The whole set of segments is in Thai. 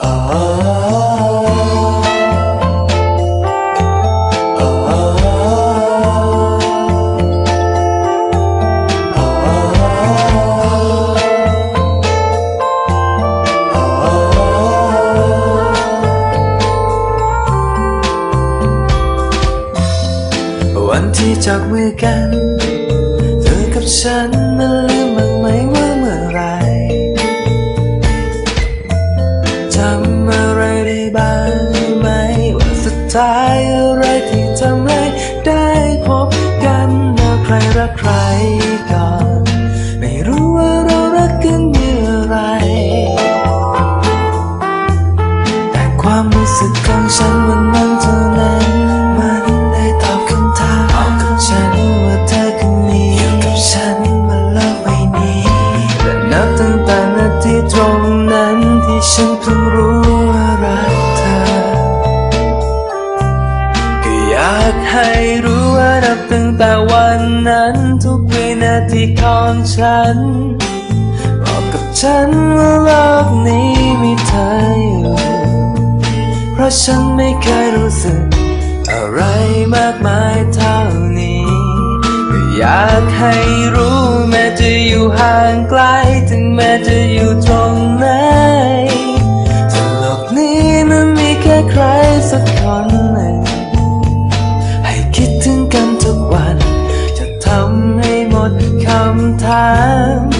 วันที่จับมือกัน เธอกับฉันนั้น ท้ายอะไรที่ทำให้ได้พบกันแล้วใครรักใครก่อน ไม่รู้ว่าเรารักกันเมื่ไร แต่ความรู้สึกของฉันวันนั้นเท่านั้นมันได้ตอบคำถามของฉันว่าเธอคนนี้อยู่กับฉันบนโลกใบนี้และนับตั้ง วันนั้นทุกวินาทีของฉัน บอกกับฉันว่าโลกนี้มีเธออยู่เพราะฉันไม่เคยรู้สึก อะไรมากมายเท่านี้อยากให้รู้แม้จะอยู่ห่างไกล ถึงแม้จะอยู่ตรงไหนโลกนี้นั้นมีแค่ใครสักคนหนึ่งำ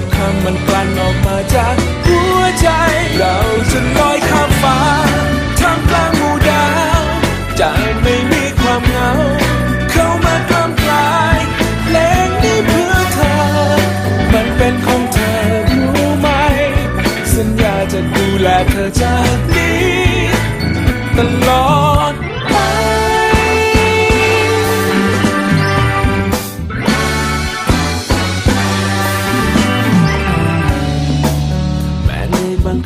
กคำมันกลั่นออกมาจากหัวใจ เราจะลอยข้ามฟ้าท่ามกลางหมู่ดาวจะไม่มีความเหงา เข้ามากล้ำกลายเพลงนี้เพื่อเธอ มันเป็นของเธอรู้ไหม สัญญาจะดูแลเธอจาก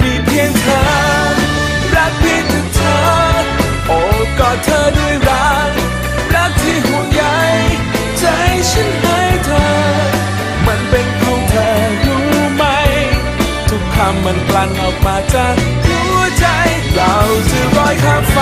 มีเพียงเธอ รักเพียงแต่เธอ โอ้กอดเธอด้วยรัก รักที่ห่วงใยใจฉันให้เธอ มันเป็นของเธอรู้ไหม ทุกคำมันกลั่นออกมาจากหัวใจ เราจะร้อยคำ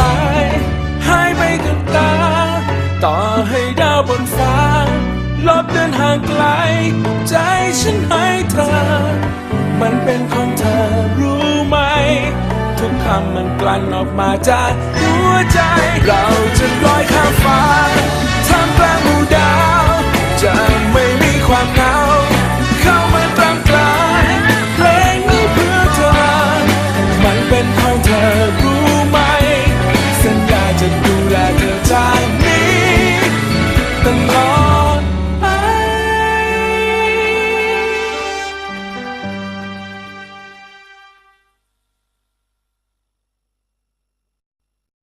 ลายหายไปกับตา ต่อให้ดาวบนฟ้า ลบเดินห่างไกล ใจฉันหายตรามันเป็นของเธอรู้ไหม ทุกคำมันกลั่นออกมาจากหัวใจ เราจะลอยข้ามฟ้า